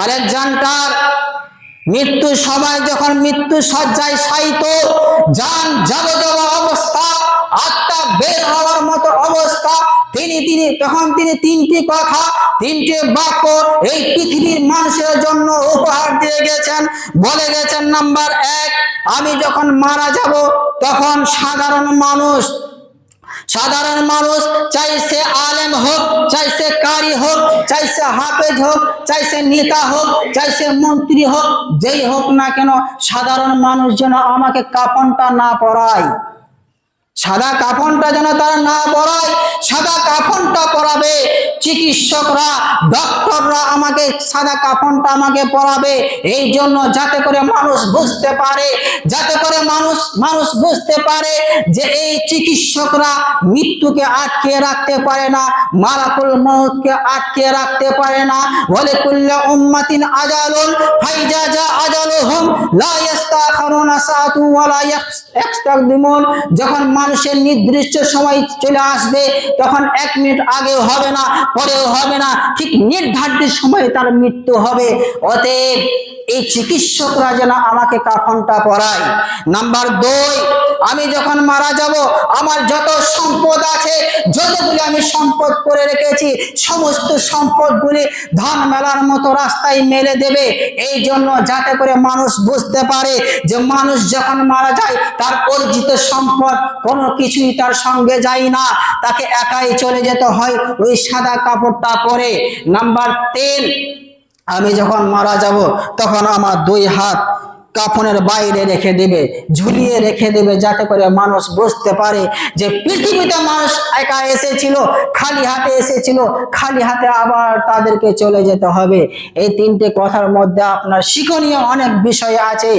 Alexander, মৃত্যু সময় যখন মৃত্যু সজ্জায় সাইত যান যাব অবস্থা, আত্মা বের হওয়ার মতো অবস্থা, তিনি তিনি তখন তিনি তিনটি কথা, তিনটি বাক্য এই পৃথিবীর মানুষের জন্য উপহার দিয়ে গেছেন। বলে গেছেন নাম্বার এক, আমি যখন মারা যাব, তখন সাধারণ মানুষ সাধারণ মানুষ চাই সে আলেম হোক, চাই সে কারি হোক, চাই সে হাফেজ হোক, চাই সে নেতা হোক, চাই সে মন্ত্রী হোক, যেই হোক না কেন সাধারণ মানুষ যেন আমাকে কাপনটা না পরায়। সাদা কাফনটা যেন তারা না পরায়, সাদা কাফনটা পরাবে। চিকিৎসকরা, ডক্টররা আমাকে সাদা কাফনটা আমাকে পরাবে। এই জন্য যাতে করে মানুষ বুঝতে পারে, যাতে করে মানুষ মানুষ বুঝতে পারে যে এই চিকিৎসকরা মৃত্যুকে আটকে রাখতে পারে না মালাকুল মৌতকে আটকে রাখতে পারে না। বলে কুল্লা উম্মাতিন আজালুন ফাইজা যা যখন মানুষের নির্দিষ্ট সময় চলে আসবে, তখন এক মিনিট আগেও হবে না, পরেও হবে না, ঠিক নির্ধারিত সময়ে তার মৃত্যু হবে। অতএব এই চিকিৎসকরা যেন আমাকে কাফনটা পরায় নাম্বার দুই আমি যখন মারা যাব, আমার যত সম্পদ আছে, যতগুলি আমি সম্পদ করে রেখেছি, সমস্ত সম্পদগুলি ধান মেলার মতো রাস্তায় মেলে দেবে। এই জন্য যাতে করে মানুষ বুঝতে পারে যে মানুষ যখন মারা যায়, তার অর্জিত সম্পদ কোনো কিছুই তার সঙ্গে যায় না। তাকে একাই চলে যেতে হয় ওই সাদা কাপড়টা পরে। নাম্বার তিন, আমি যখন মারা যাব, তখন আমার দুই হাত কাফনের বাইরে রেখে দেবে, ঝুলিয়ে রেখে দেবে যাতে করে মানুষ বুঝতে পারে যে পৃথিবীতে মানুষ একা এসেছিল, খালি হাতে এসেছিল, খালি হাতে আবার তাদেরকে চলে যেতে হবে। এই তিনটে কথার মধ্যে আপনার শিক্ষণীয় অনেক বিষয় আছে।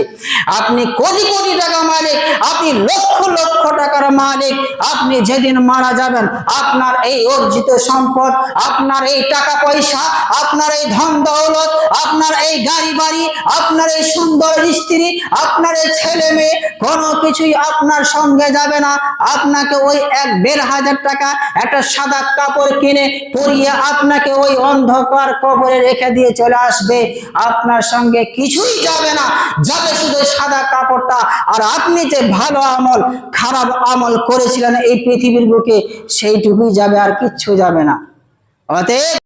আপনি কোটি কোটি টাকা মালিক, আপনি লক্ষ লক্ষ টাকার মালিক, আপনি যেদিন মারা যাবেন, আপনার এই অর্জিত সম্পদ, আপনার এই টাকা পয়সা, আপনার এই ধন দৌলত, আপনার এই গাড়ি বাড়ি, আপনার এই সুন্দর স্ত্রী, আপনার ছেলে মেয়ে কোনো কিছুই আপনার সঙ্গে যাবে না। আপনাকে ওই এক দেড় হাজার টাকা একটা সাদা কাপড় কিনে পরিয়ে আপনাকে ওই অন্ধকার কবরে রেখে দিয়ে চলে আসবে। আপনার সঙ্গে কিছুই যাবে না। যাবে শুধু সাদা কাপড়টা। আর আপনি যে ভালো আমল, খারাপ আমল করেছিলেন এই পৃথিবীর বুকে, সেইটুকুই যাবে আর কিচ্ছু যাবে না। অতএব